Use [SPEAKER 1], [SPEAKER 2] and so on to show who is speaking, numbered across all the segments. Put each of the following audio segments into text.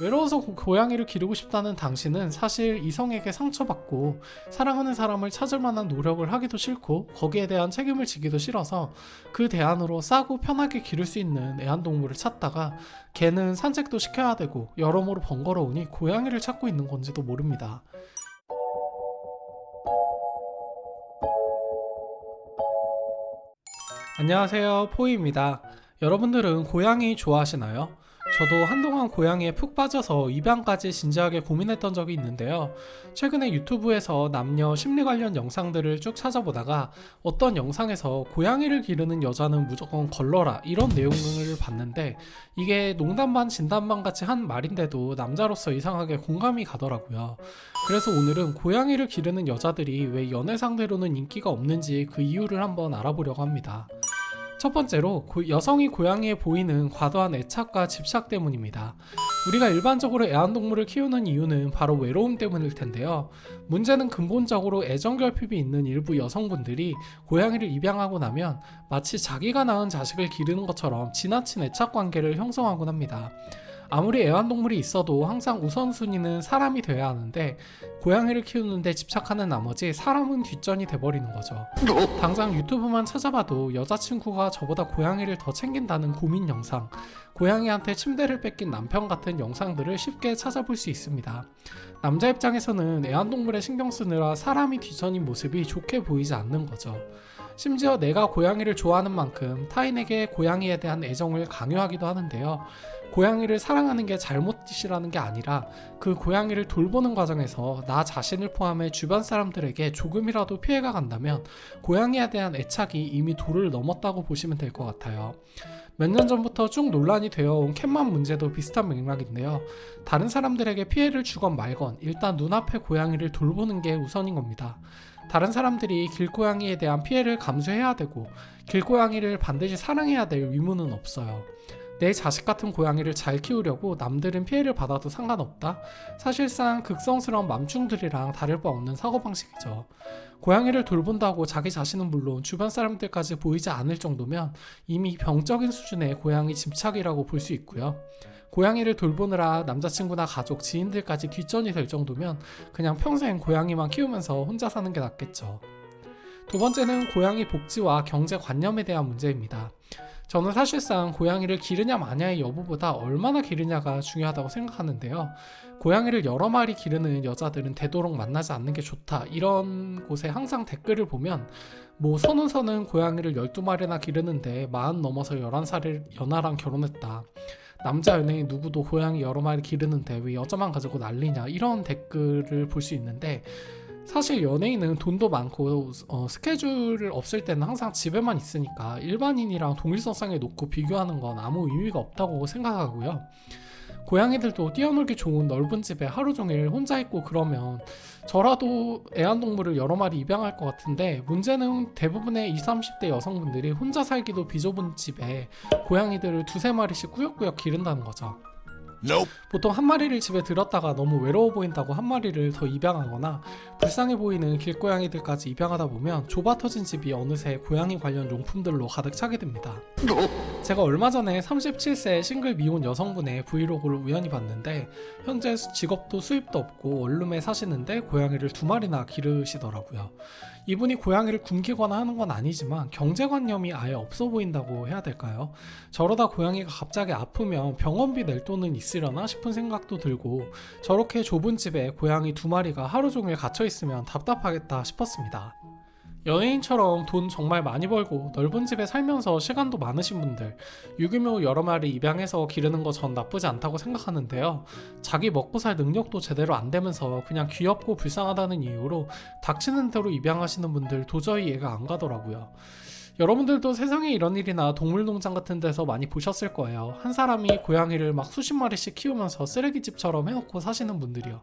[SPEAKER 1] 외로워서 고- 고양이를 기르고 싶다는 당신은 사실 이성에게 상처받고 사랑하는 사람을 찾을 만한 노력을 하기도 싫고 거기에 대한 책임을 지기도 싫어서 그 대안으로 싸고 편하게 기를 수 있는 애완동물을 찾다가 개는 산책도 시켜야 되고 여러모로 번거로우니 고양이를 찾고 있는 건지도 모릅니다. 안녕하세요. 포이입니다. 여러분들은 고양이 좋아하시나요? 저도 한동안 고양이에 푹 빠져서 입양까지 진지하게 고민했던 적이 있는데요. 최근에 유튜브에서 남녀 심리 관련 영상들을 쭉 찾아보다가 어떤 영상에서 고양이를 기르는 여자는 무조건 걸러라 이런 내용을 봤는데 이게 농담 반 진담 반 같이 한 말인데도 남자로서 이상하게 공감이 가더라고요. 그래서 오늘은 고양이를 기르는 여자들이 왜 연애 상대로는 인기가 없는지 그 이유를 한번 알아보려고 합니다. 첫 번째로 고- 여성이 고양이에 보이는 과도한 애착과 집착 때문입니다. 우리가 일반적으로 애완동물을 키우는 이유는 바로 외로움 때문일 텐데요. 문제는 근본적으로 애정 결핍이 있는 일부 여성분들이 고양이를 입양하고 나면 마치 자기가 낳은 자식을 기르는 것처럼 지나친 애착 관계를 형성하곤 합니다. 아무리 애완동물이 있어도 항상 우선순위는 사람이 돼야 하는데 고양이를 키우는데 집착하는 나머지 사람은 뒷전이 돼버리는 거죠. 당장 유튜브만 찾아봐도 여자친구가 저보다 고양이를 더 챙긴다는 고민 영상, 고양이한테 침대를 뺏긴 남편 같은 영상들을 쉽게 찾아볼 수 있습니다. 남자 입장에서는 애완동물에 신경 쓰느라 사람이 뒤처진 모습이 좋게 보이지 않는 거죠. 심지어 내가 고양이를 좋아하는 만큼 타인에게 고양이에 대한 애정을 강요하기도 하는데요. 고양이를 사랑하는 게 잘못이라는 게 아니라 그 고양이를 돌보는 과정에서 나 자신을 포함해 주변 사람들에게 조금이라도 피해가 간다면 고양이에 대한 애착이 이미 도를 넘었다고 보시면 될 것 같아요. 몇 년 전부터 쭉 논란이 되어 온 캣맘 문제도 비슷한 맥락인데요. 다른 사람들에게 피해를 주건 말건 일단 눈앞의 고양이를 돌보는 게 우선인 겁니다. 다른 사람들이 길고양이에 대한 피해를 감수해야 되고 길고양이를 반드시 사랑해야 될 의무는 없어요. 내 자식 같은 고양이를 잘 키우려고 남들은 피해를 받아도 상관없다? 사실상 극성스러운 맘충들이랑 다를 바 없는 사고방식이죠. 고양이를 돌본다고 자기 자신은 물론 주변 사람들까지 보이지 않을 정도면 이미 병적인 수준의 고양이 집착이라고 볼 수 있고요. 고양이를 돌보느라 남자친구나 가족, 지인들까지 뒷전이 될 정도면 그냥 평생 고양이만 키우면서 혼자 사는 게 낫겠죠. 두 번째는 고양이 복지와 경제관념에 대한 문제입니다. 저는 사실상 고양이를 기르냐 마냐의 여부보다 얼마나 기르냐가 중요하다고 생각하는데요. 고양이를 여러 마리 기르는 여자들은 되도록 만나지 않는 게 좋다. 이런 곳에 항상 댓글을 보면 뭐 선우선은 고양이를 12마리나 기르는데 40 넘어서 11살의 연하랑 결혼했다. 남자 연예인 누구도 고양이 여러 마리 기르는데 왜 여자만 가지고 난리냐 이런 댓글을 볼 수 있는데 사실 연예인은 돈도 많고 어, 스케줄 없을 때는 항상 집에만 있으니까 일반인이랑 동일선상에 놓고 비교하는 건 아무 의미가 없다고 생각하고요. 고양이들도 뛰어놀기 좋은 넓은 집에 하루 종일 혼자 있고 그러면 저라도 애완동물을 여러 마리 입양할 것 같은데 문제는 대부분의 20, 30대 여성분들이 혼자 살기도 비좁은 집에 고양이들을 두세 마리씩 꾸역꾸역 기른다는 거죠.
[SPEAKER 2] Nope.
[SPEAKER 1] 보통 한 마리를 집에 들었다가 너무 외로워 보인다고 한 마리를 더 입양하거나 불쌍해 보이는 길고양이들까지 입양하다 보면 좁아 터진 집이 어느새 고양이 관련 용품들로 가득 차게 됩니다. 제가 얼마 전에 37세 싱글 미혼 여성분의 브이로그를 우연히 봤는데 현재 직업도 수입도 없고 원룸에 사시는데 고양이를 두 마리나 기르시더라고요. 이분이 고양이를 굶기거나 하는 건 아니지만 경제관념이 아예 없어 보인다고 해야 될까요? 저러다 고양이가 갑자기 아프면 병원비 낼 돈은 있으려나 싶은 생각도 들고 저렇게 좁은 집에 고양이 두 마리가 하루 종일 갇혀 있으면 답답하겠다 싶었습니다. 연예인처럼 돈 정말 많이 벌고 넓은 집에 살면서 시간도 많으신 분들 유기묘 여러 마리 입양해서 기르는 거 전 나쁘지 않다고 생각하는데요. 자기 먹고 살 능력도 제대로 안 되면서 그냥 귀엽고 불쌍하다는 이유로 닥치는 대로 입양하시는 분들 도저히 이해가 안 가더라고요. 여러분들도 세상에 이런 일이나 동물농장 같은 데서 많이 보셨을 거예요. 한 사람이 고양이를 막 수십 마리씩 키우면서 쓰레기집처럼 해놓고 사시는 분들이요.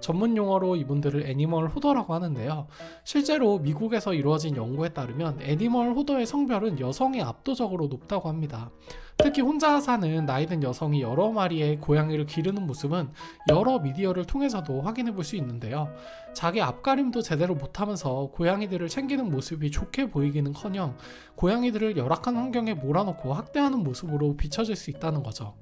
[SPEAKER 1] 전문 용어로 이분들을 애니멀 호더라고 하는데요. 실제로 미국에서 이루어진 연구에 따르면 애니멀 호더의 성별은 여성이 압도적으로 높다고 합니다. 특히 혼자 사는 나이 든 여성이 여러 마리의 고양이를 기르는 모습은 여러 미디어를 통해서도 확인해 볼 수 있는데요. 자기 앞가림도 제대로 못하면서 고양이들을 챙기는 모습이 좋게 보이기는커녕 고양이들을 열악한 환경에 몰아넣고 학대하는 모습으로 비춰질 수 있다는 거죠.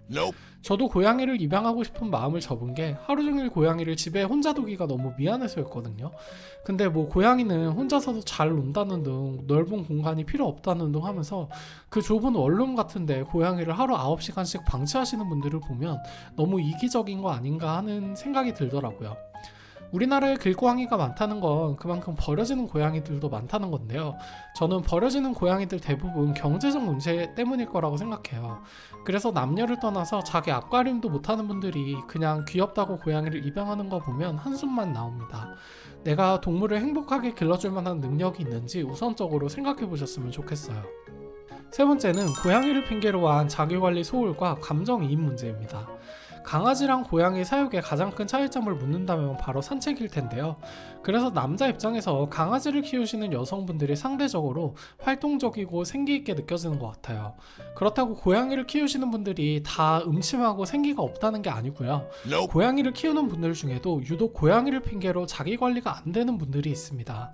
[SPEAKER 1] 저도 고양이를 입양하고 싶은 마음을 접은 게 하루 종일 고양이를 집에 혼자 두기가 너무 미안해서였거든요. 근데 뭐 고양이는 혼자서도 잘 논다는 등 넓은 공간이 필요 없다는 등 하면서 그 좁은 원룸 같은데 고양 이를 하루 9시간씩 방치하시는 분들을 보면 너무 이기적인 거 아닌가 하는 생각이 들더라고요. 우리나라에 길고양이가 많다는 건 그만큼 버려지는 고양이들도 많다는 건데요. 저는 버려지는 고양이들 대부분 경제적 문제 때문일 거라고 생각해요. 그래서 남녀를 떠나서 자기 앞가림도 못하는 분들이 그냥 귀엽다고 고양이를 입양하는 거 보면 한숨만 나옵니다. 내가 동물을 행복하게 길러줄 만한 능력이 있는지 우선적으로 생각해 보셨으면 좋겠어요. 세 번째는 고양이를 핑계로 한 자기관리 소홀과 감정이입 문제입니다. 강아지랑 고양이 사육의 가장 큰 차이점을 묻는다면 바로 산책일 텐데요. 그래서 남자 입장에서 강아지를 키우시는 여성분들이 상대적으로 활동적이고 생기있게 느껴지는 것 같아요. 그렇다고 고양이를 키우시는 분들이 다 음침하고 생기가 없다는 게 아니고요. 고양이를 키우는 분들 중에도 유독 고양이를 핑계로 자기 관리가 안 되는 분들이 있습니다.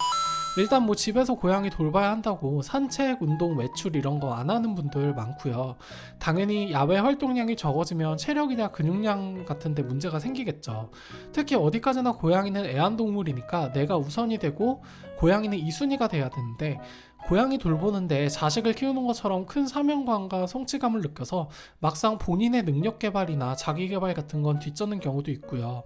[SPEAKER 1] 일단 뭐 집에서 고양이 돌봐야 한다고 산책, 운동, 외출 이런 거 안 하는 분들 많고요. 당연히 야외 활동량이 적어지면 체력이나 근육량 같은데 문제가 생기겠죠. 특히 어디까지나 고양이는 애완동물이니까 내가 우선이 되고 고양이는 이순위가 돼야 되는데 고양이 돌보는데 자식을 키우는 것처럼 큰 사명감과 성취감을 느껴서 막상 본인의 능력 개발이나 자기 개발 같은 건 뒤쩌는 경우도 있고요.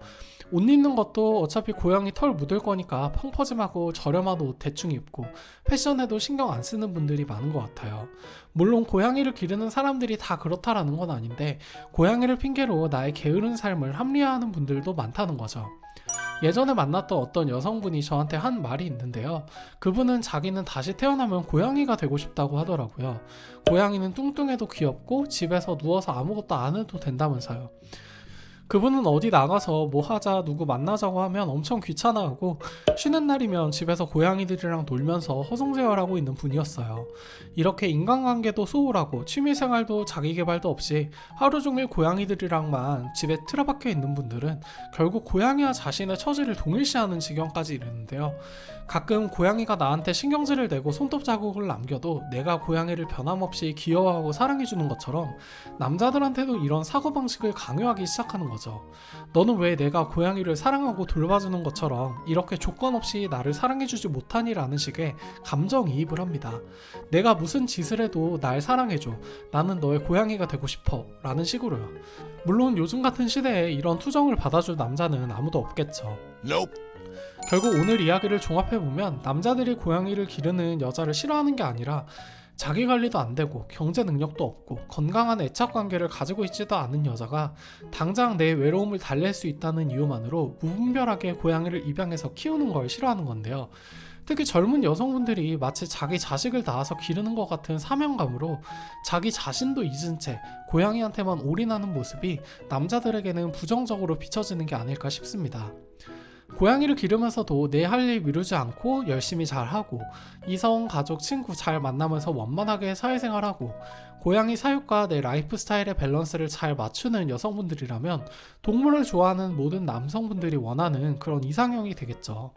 [SPEAKER 1] 옷 입는 것도 어차피 고양이 털 묻을 거니까 펑퍼짐하고 저렴한 옷 대충 입고 패션에도 신경 안 쓰는 분들이 많은 것 같아요. 물론 고양이를 기르는 사람들이 다 그렇다라는 건 아닌데 고양이를 핑계로 나의 게으른 삶을 합리화하는 분들도 많다는 거죠. 예전에 만났던 어떤 여성분이 저한테 한 말이 있는데요. 그분은 자기는 다시 태어나면 고양이가 되고 싶다고 하더라고요. 고양이는 뚱뚱해도 귀엽고 집에서 누워서 아무것도 안 해도 된다면서요. 그분은 어디 나가서 뭐 하자 누구 만나자고 하면 엄청 귀찮아하고 쉬는 날이면 집에서 고양이들이랑 놀면서 허송세월하고 있는 분이었어요. 이렇게 인간관계도 소홀하고 취미생활도 자기개발도 없이 하루 종일 고양이들이랑만 집에 틀어박혀 있는 분들은 결국 고양이와 자신의 처지를 동일시하는 지경까지 이르는데요. 가끔 고양이가 나한테 신경질을 내고 손톱 자국을 남겨도 내가 고양이를 변함없이 귀여워하고 사랑해주는 것처럼 남자들한테도 이런 사고방식을 강요하기 시작하는 거죠. 너는 왜 내가 고양이를 사랑하고 돌봐주는 것처럼 이렇게 조건 없이 나를 사랑해주지 못하니라는 식의 감정이입을 합니다. 내가 무슨 짓을 해도 날 사랑해줘. 나는 너의 고양이가 되고 싶어. 라는 식으로요. 물론 요즘 같은 시대에 이런 투정을 받아줄 남자는 아무도 없겠죠.
[SPEAKER 2] Nope.
[SPEAKER 1] 결국 오늘 이야기를 종합해보면 남자들이 고양이를 기르는 여자를 싫어하는 게 아니라 자기 관리도 안 되고 경제 능력도 없고 건강한 애착 관계를 가지고 있지도 않은 여자가 당장 내 외로움을 달랠 수 있다는 이유만으로 무분별하게 고양이를 입양해서 키우는 걸 싫어하는 건데요. 특히 젊은 여성분들이 마치 자기 자식을 낳아서 기르는 것 같은 사명감으로 자기 자신도 잊은 채 고양이한테만 올인하는 모습이 남자들에게는 부정적으로 비춰지는 게 아닐까 싶습니다. 고양이를 기르면서도 내 할 일 미루지 않고 열심히 잘하고 이성, 가족, 친구 잘 만나면서 원만하게 사회생활하고 고양이 사육과 내 라이프 스타일의 밸런스를 잘 맞추는 여성분들이라면 동물을 좋아하는 모든 남성분들이 원하는 그런 이상형이 되겠죠.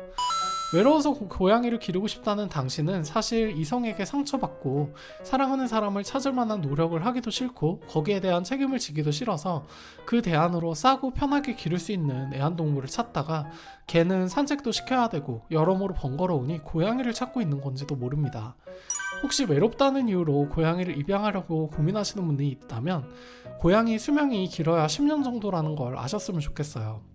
[SPEAKER 1] 외로워서 고- 고양이를 기르고 싶다는 당신은 사실 이성에게 상처받고 사랑하는 사람을 찾을 만한 노력을 하기도 싫고 거기에 대한 책임을 지기도 싫어서 그 대안으로 싸고 편하게 기를 수 있는 애완동물을 찾다가 개는 산책도 시켜야 되고 여러모로 번거로우니 고양이를 찾고 있는 건지도 모릅니다. 혹시 외롭다는 이유로 고양이를 입양하려고 고민하시는 분이 있다면 고양이 수명이 길어야 10년 정도라는 걸 아셨으면 좋겠어요.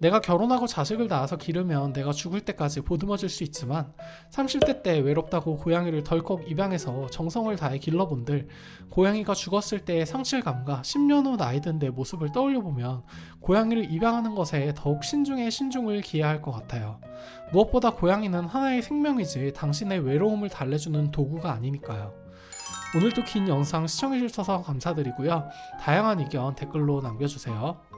[SPEAKER 1] 내가 결혼하고 자식을 낳아서 기르면 내가 죽을 때까지 보듬어줄 수 있지만 30대 때 외롭다고 고양이를 덜컥 입양해서 정성을 다해 길러본들 고양이가 죽었을 때의 상실감과 10년 후 나이 든 내 모습을 떠올려 보면 고양이를 입양하는 것에 더욱 신중에 신중을 기해야 할 것 같아요. 무엇보다 고양이는 하나의 생명이지 당신의 외로움을 달래주는 도구가 아니니까요. 오늘도 긴 영상 시청해주셔서 감사드리고요. 다양한 의견 댓글로 남겨주세요.